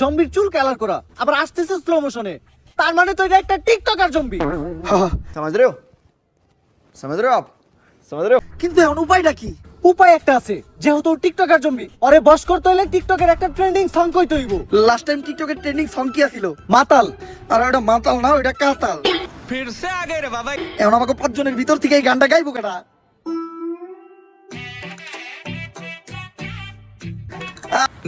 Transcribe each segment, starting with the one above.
জম্বির চুল কালার করা আবার আসতেছে স্লো মোশনে তার মানে তো এটা একটা টিকটকার জম্বি। সমাজ রেও সমাজ আপ। সমাজ কিন্তু এখন উপায়টা কি? উপায় একটা আছে যেহেতু টিকটকার জম্বি। আরে বস করতে হলে টিকটকের একটা ট্রেন্ডিং সং কই তৈব লাস্ট টাইম টিকটকের ট্রেন্ডিং সং কি আছিল? মাতাল। আর ওটা মাতাল না ওটা কাতাল। ফিরসে আগে রে বাবা এখন আমাকে পাঁচজনের ভিতর থেকে এই গানটা গাইবো কেটা?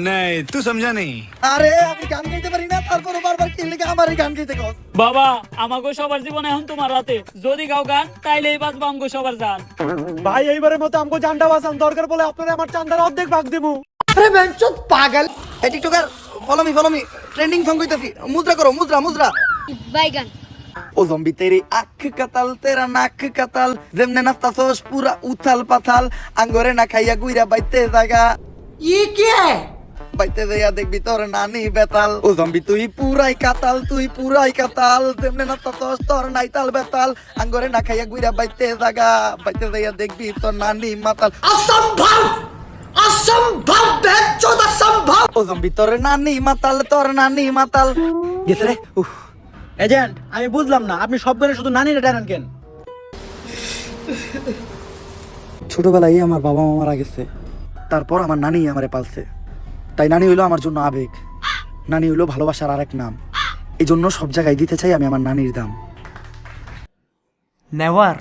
নাই তুই সমঝা নেই। আরে আমি গান গাইতে পারি না তারপর বারবার কি লিখে আমারই গান গাইতে কস বাবা আমাগো সবার জীবন এখন তোমার হাতে। যদি গাও গান তাইলে এই বাজবো আমগো সবার যান ভাই এইবারের মতো আমগো জানটা বাঁচান। দরকার বলে আপনারা আমার চান্দার অর্ধেক ভাগ দেবো আরে বেঞ্চত পাগল। এই tiktoker follow me follow me trending song কইতাছি। মুদ্রা করো মুদ্রা মুদ্রা। বাইগান ও জম্বি তেরি আখ কাতাল তেরা নাক কাতাল। যেমনে নাস্তাছস পুরা উথাল পাথাল। আঙ্গরে না খাইয়া গুইরা বাইতে জায়গা ই কে? বাইতে যাইয়া দেখবি তোর নানি বেতাল। ও জম্বি তুই পুরাই কাতাল তুই পুরাই কাতাল। যেমনে নাস্তাছস তোর নাইতাল বেতাল। আঙ্গরে না খাইয়া গুইরা বাইতে জায়গা বাইতে যাইয়া দেখবি তোর নানি মাতাল। অসম্ভব! অসম্ভব বেচোদ অসম্ভব! ও জম্বি তোর নানি মাতাল তোর নানি মাতাল। গেছে রে? উফ। এজেন্ট আমি বুঝলাম না। আপনি সব গানে শুধু নানিরে টানান কেন? ছোটবেলায় আমার বাবা মা মারা গেছে। তারপর আমার নানি আমারে পালছে। তাই নানি হইল আমার জন্য আবেগ। নানি হইল ভালোবাসার আরেক নাম। এই জন্য সব জায়গায় দিতে চাই আমি আমার নানির দাম। নেভার